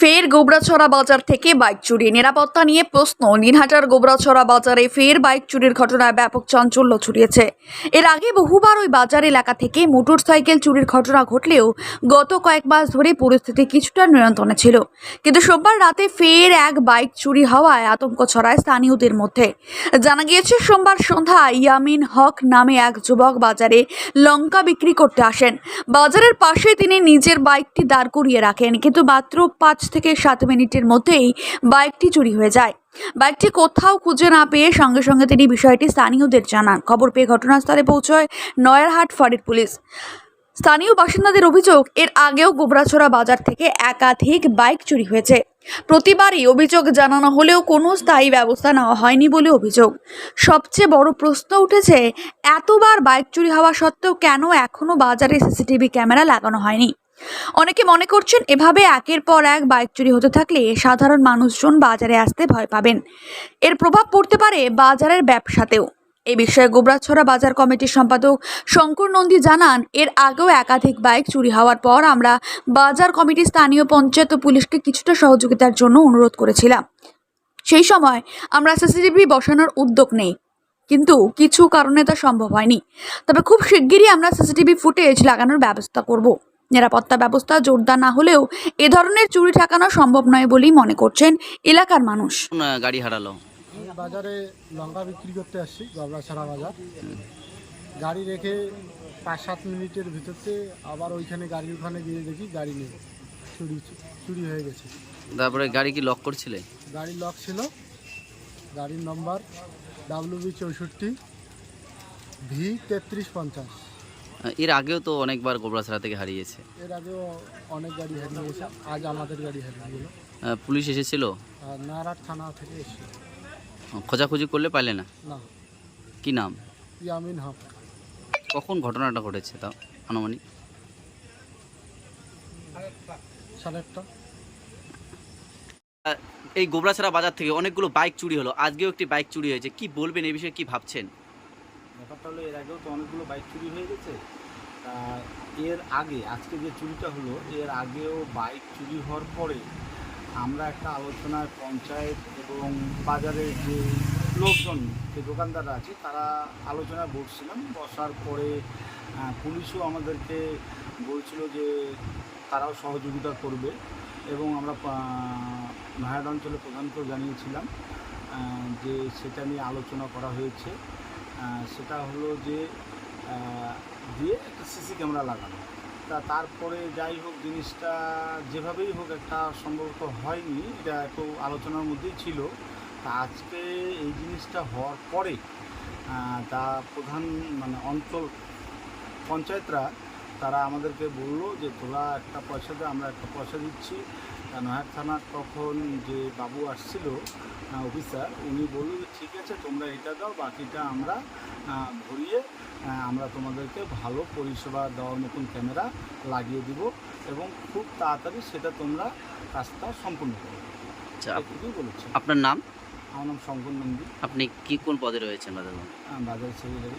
ফের গোবরাছড়া বাজার থেকে বাইক চুরি। নিরাপত্তা নিয়ে প্রশ্ন। নিনহাটার গোবরাছড়া বাজারে ফের বাইক চুরির ঘটনায় ব্যাপক চাঞ্চল্য ছড়িয়েছে। এর আগে বহুবার ওই বাজার এলাকা থেকে মোটর সাইকেল চুরির ঘটনা ঘটলেও গত কয়েক মাস ধরে পরিস্থিতি কিছুটা নিয়ন্ত্রণে ছিল। কিন্তু সোমবার রাতে ফের এক বাইক চুরি হওয়ায় আতঙ্ক ছড়ায় স্থানীয়দের মধ্যে। জানা গিয়েছে, সোমবার সন্ধ্যা ইয়ামিন হক নামে এক যুবক বাজারে লঙ্কা বিক্রি করতে আসেন। বাজারের পাশে তিনি নিজের বাইকটি দাঁড় করিয়ে রাখেন, কিন্তু মাত্র পাঁচ থেকে সাত মিনিটের মধ্যেই বাইকটি চুরি হয়ে যায়। বাইকটি কোথাও খুঁজে না পেয়ে সঙ্গে সঙ্গে তিনি বিষয়টি স্থানীয়দের জানান। খবর পেয়ে ঘটনাস্থলে পৌঁছয় নয়ারহাট ফাঁড়ির পুলিশ। স্থানীয় বাসিন্দাদের অভিযোগ, এর আগেও গোবরাছড়া বাজার থেকে একাধিক বাইক চুরি হয়েছে। প্রতিবারই অভিযোগ জানানো হলেও কোনো স্থায়ী ব্যবস্থা নেওয়া হয়নি বলে অভিযোগ। সবচেয়ে বড় প্রশ্ন উঠেছে, এতবার বাইক চুরি হওয়া সত্ত্বেও কেন এখনও বাজারে সিসিটিভি ক্যামেরা লাগানো হয়নি? অনেকে মনে করছেন এভাবে একের পর এক বাইক চুরি হতে থাকলে সাধারণ মানুষজন বাজারে আসতে ভয় পাবেন। এর প্রভাব পড়তে পারে বাজারের ব্যবসাতেও। এ বিষয়ে গোবরাছড়া বাজার কমিটির সম্পাদক শঙ্কর নন্দী জানান, এর আগেও একাধিক বাইক চুরি হওয়ার পর আমরা বাজার কমিটি স্থানীয় পঞ্চায়েত ও পুলিশকে কিছুটা সহযোগিতার জন্য অনুরোধ করেছিলাম। সেই সময় আমরা সিসিটিভি বসানোর উদ্যোগ নেই, কিন্তু কিছু কারণে তা সম্ভব হয়নি। তবে খুব শিগগিরই আমরা সিসিটিভি ফুটেজ লাগানোর ব্যবস্থা করব। নিরাপত্তা ব্যবস্থা জোরদার না হলেও এ ধরনের চুরি ঠেকানো সম্ভব নয় বলেই মনে করছেন এলাকার মানুষ। গাড়ি হারালো? বাজারে লঙ্কা বিক্রি করতে আসছি গবরাছড়া বাজার। গাড়ি রেখে পাঁচ সাত মিনিটের ভিতরতে আবার ওইখানে গাড়ির ওখানে গিয়ে দেখি গাড়ি নেই। চুরি চুরি হয়ে গেছে। তারপরে গাড়ি কি লক করছিলে? গাড়ির লক ছিল। গাড়ির নম্বর ডাব্লিউ বি চৌষট্টি ভি তেত্রিশ পঞ্চাশ। এর আগেও তো অনেকবার গোবরাছড়া থেকে হারিয়েছে। এর আগেও অনেক গাড়ি হারিয়ে গেছে আজ আমাদের গাড়ি হারিয়ে গেল। পুলিশ এসেছিল? নারাট থানা থেকে এসে আহ, খোঁজাখুঁজি করলে পাইলে না? না। কি নাম? ইয়ামিন হক। কখন ঘটনাটা ঘটেছে তা আনুমানিক? সাড়ে একটা এই গোবরাছড়া বাজার থেকে অনেকগুলো বাইক চুরি হলো। আজকেও একটি বাইক চুরি হয়েছে। কি বলবেন এই বিষয়ে কি ভাবছেন? ব্যাপারটা হলো, এর আগেও তো অনেকগুলো বাইক চুরি হয়ে গেছে। তা এর আগে, আজকে যে চুরিটা হলো, এর আগেও বাইক চুরি হওয়ার পরে আমরা একটা আলোচনায় পঞ্চায়েত এবং বাজারের যে লোকজন, যে দোকানদাররা আছে, তারা আলোচনায় বসছিলাম। বসার পরে পুলিশও আমাদেরকে বলছিল যে তারাও সহযোগিতা করবে এবং আমরা নয়াড অঞ্চলের প্রধানকেও জানিয়েছিলাম যে সেটা নিয়ে আলোচনা করা হয়েছে। সেটা হলো যে দিয়ে একটা সিসি ক্যামেরা লাগানো। তা তারপরে যাই হোক, জিনিসটা যেভাবেই হোক একটা সম্ভবত হয়নি, এটা একটু আলোচনার মধ্যেই ছিল। তা আজকে এই জিনিসটা হওয়ার পরে তা প্রধান মানে অঞ্চল পঞ্চায়েতরা, তারা আমাদেরকে বলল যে, তোরা একটা পয়সা দে, আমরা একটা পয়সা দিচ্ছি। নয়ার থানার তখন যে বাবু আসছিল অফিসার উনি বলল যে ঠিক আছে তোমরা এটা দাও বাকিটা আমরা ভরিয়ে আমরা তোমাদেরকে ভালো পরিষেবা দেওয়ার মতন ক্যামেরা লাগিয়ে দিব এবং খুব তাড়াতাড়ি সেটা তোমরা কাজটা সম্পূর্ণ করবে আচ্ছা এটুকুই বলেছে। আপনার নাম? আমার নাম শঙ্কর নন্দী। আপনি কি কোন পদে রয়েছেন বাজার বাজার? সেক্রেটারি